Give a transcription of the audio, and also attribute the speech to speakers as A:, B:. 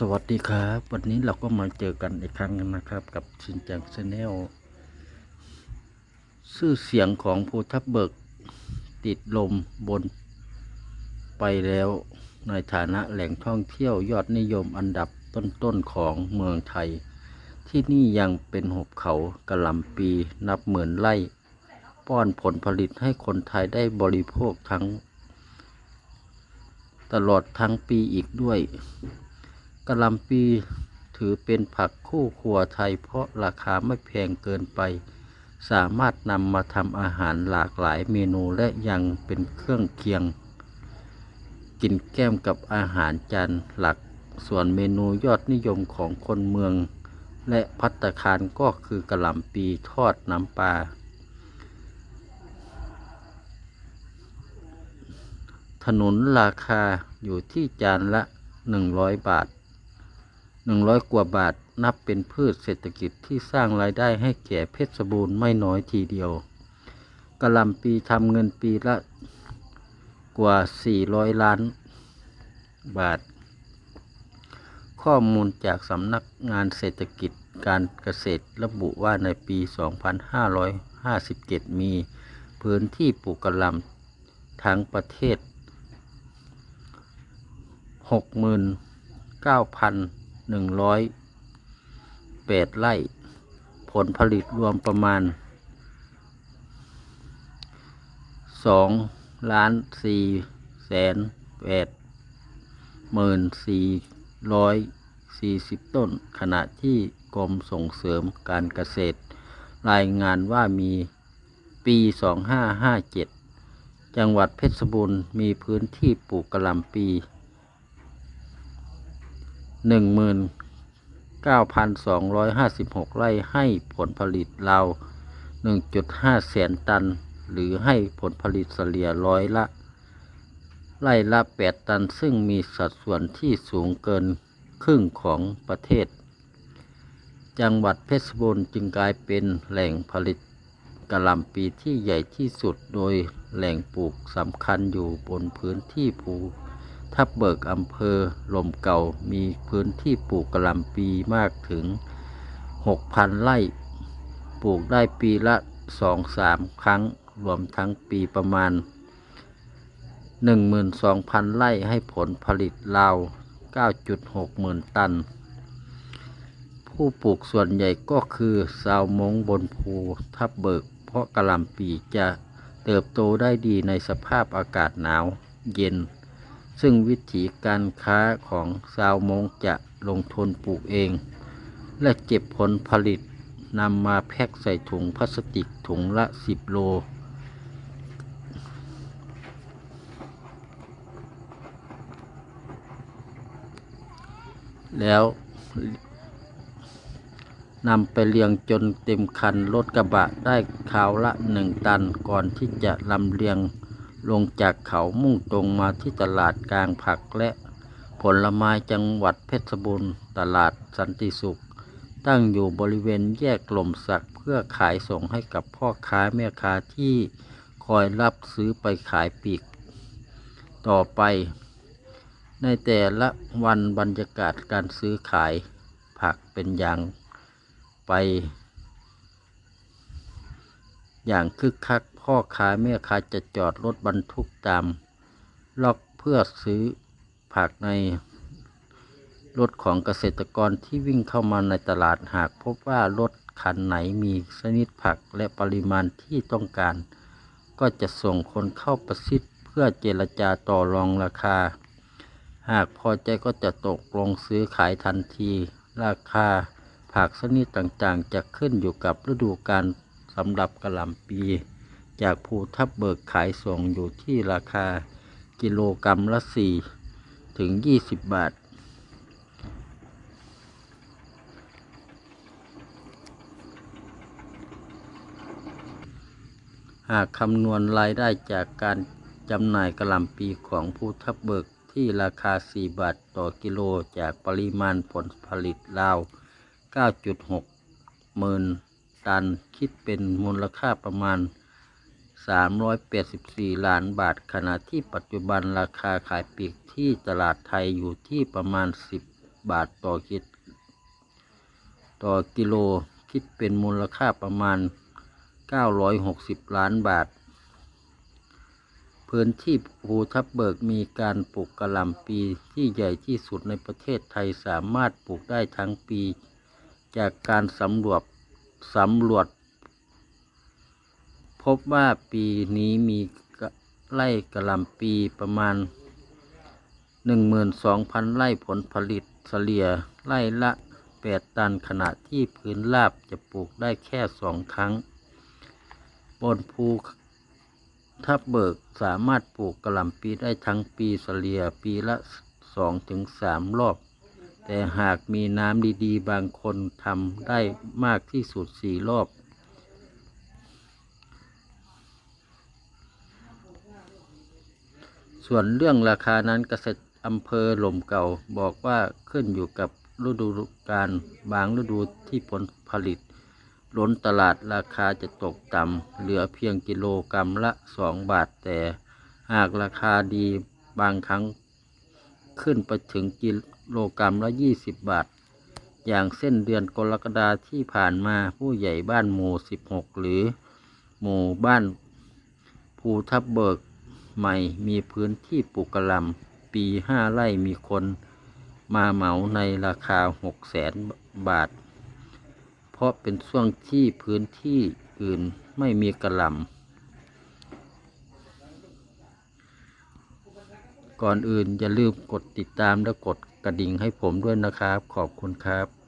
A: สวัสดีครับ วันนี้เราก็มาเจอกันอีกครั้งหนึงนะครับ กับชินจังชาแนลชื่อเสียงของภูทับเบิก ติดลมบนไปแล้วในฐานะแหล่งท่องเที่ยวยอดนิยมอันดับต้นๆของเมืองไทย ที่นี่ยังเป็นหุบเขากระลำปีนับหมื่นไร่ ป้อนผลผลิตให้คนไทยได้บริโภคทั้ง ตลอดทั้งปีอีกด้วย กะหล่ำปีถือเป็นผักคู่ครัวไทย เพราะราคาไม่แพงเกินไป สามารถนำมาทำอาหารหลากหลายเมนูและยังเป็นเครื่องเคียง กินแก้มกับอาหารจานหลัก ส่วนเมนูยอดนิยมของคนเมือง และพัตตาคารก็คือกะหล่ำปีทอดน้ำปลาถนนราคาอยู่ที่จานละ 100 บาท 100 กว่าบาทนับเป็นพืชเศรษฐกิจที่สร้างรายได้ให้แก่เพชรบูรณ์ไม่น้อยทีเดียวกะหล่ำปีทำเงินปีละกว่า 400 ล้านบาท ข้อมูลจากสำนักงานเศรษฐกิจการเกษตรระบุว่าในปี 2557 มีพื้นที่ปลูกกะหล่ำทั้งประเทศ 69,108ไร่ ผลผลิตรวมประมาณ2ล้าน4แสน8หมื่น440ต้น ขณะที่กรมส่งเสริมการเกษตร รายงานว่ามีปี2557จังหวัดเพชรบูรณ์มีพื้นที่ปลูกกะหล่ำปี หนึ่งหมื่นเก้าพันสองร้อยห้าสิบหกไร่ให้ผลผลิตเราหนึ่งจุดห้าแสนตัน หรือให้ผลผลิตเฉลี่ยร้อยละไร่ละแปดตัน ซึ่งมีสัดส่วนที่สูงเกินครึ่งของประเทศ จังหวัดเพชรบูรณ์จึงกลายเป็นแหล่งผลิตกะหล่ำปีที่ใหญ่ที่สุดโดยแหล่งปลูกสำคัญอยู่บนพื้นที่ภู ทับเบิกอำเภอลมเก่ามีพื้นที่ปลูกกะหล่ำปีมากถึง 6,000 ไร่ ปลูกได้ปีละ 2-3 ครั้ง รวมทั้งปีประมาณ 12,000 ไร่ให้ผลผลิตราว 9.6 หมื่นตัน ผู้ปลูกส่วนใหญ่ก็คือชาวมงบนภูทับเบิก เพราะกะหล่ำปีจะเติบโตได้ดีในสภาพอากาศหนาวเย็น ซึ่งวิถีการค้าของชาวมงจะลงทุนปลูกเอง และเก็บผลผลิตนำมาแพ็คใส่ถุงพลาสติกถุงละ 10 โล แล้วนำไปเรียงจนเต็มคันรถกระบะได้คราวละหนึ่งตันก่อนที่จะลำเลียง ลงจากเขามุ่งตรงมาที่ตลาดกลางผักและผลไม้จังหวัดเพชรบูรณ์ตลาดสันติสุข ตั้งอยู่บริเวณแยกลมสักเพื่อขายส่งให้กับพ่อค้าแม่ค้าที่คอยรับซื้อไปขายปีก ต่อไป ในแต่ละวันบรรยากาศการซื้อขายผักเป็นอย่างไป อย่างคึกคัก พ่อค้าแม่ค้าจะจอดรถบรรทุกตามล็อกเพื่อซื้อผักในรถของเกษตรกรที่วิ่งเข้ามาในตลาดหากพบว่ารถคันไหนมีชนิดผักและปริมาณที่ต้องการ ก็จะส่งคนเข้าประสิทธิ์เพื่อเจรจาต่อรองราคา หากพอใจก็จะตกลงซื้อขายทันที ราคาผักชนิดต่างๆ จะขึ้นอยู่กับฤดูกาลสำหรับกระหล่ำปี จากภูทับเบิกขายส่งอยู่ที่ราคากิโลกรรัมละ 4 ถึง 20 บาท หากคำนวณรายได้จากการจำหน่ายกระหล่ำปีของภูทับเบิกที่ราคา 4 บาทต่อกิโลจากปริมาณผลผลิตราว 9.6 หมื่นตันคิดเป็นมูลค่าประมาณ 384 ล้านบาท ขณะที่ปัจจุบันราคาขายปลีกที่ตลาดไทยอยู่ที่ประมาณ 10 บาทต่อกิต่อกิโลคิดเป็นมูลค่าประมาณ 960 ล้านบาท พื้นที่ภูทับเบิกมีการปลูกกระหล่ำปีที่ใหญ่ที่สุดในประเทศไทยสามารถปลูกได้ทั้งปี จากการสำรวจสำรวจ พบว่าปีนี้มีไร่กระหล่ำปีประมาณ 12,000 ไร่ผลผลิตเฉลี่ยไร่ละ 8 ตันขณะที่พื้นราบจะปลูกได้แค่สองครั้ง บนภูทับเบิกสามารถปลูกกระหล่ำปีได้ทั้งปีเฉลี่ยปีละ2-3ถึง3รอบ แต่หากมีน้ำดีๆ บางคนทำได้มากที่สุด 4 รอบ ส่วนเรื่องราคานั้นเกษตรอำเภอหล่มเก่าบอกว่าขึ้นอยู่กับฤดูกาลบางฤดูที่ผลผลิต ล้นตลาดราคาจะตกต่ำเหลือเพียงกิโลกรรัมละ 2 บาทแต่ หากราคาดีบางครั้งขึ้นไปถึงกิโลกรรัมละ 20 บาท อย่างเส้นเดือนกรกฎาที่ผ่านมาผู้ใหญ่บ้านหมู่ 16 หรือ หมู่บ้านภูทับเบิก ใหม่มีพื้นที่ปลูกกระลำปี5ไร่มีคนมาเหมาในราคา6แสนบาท เพราะเป็นช่วงที่พื้นที่อื่นไม่มีกระลำก่อนอื่นอย่าลืมกดติดตามและกดกระดิ่งให้ผมด้วยนะครับ ขอบคุณครับ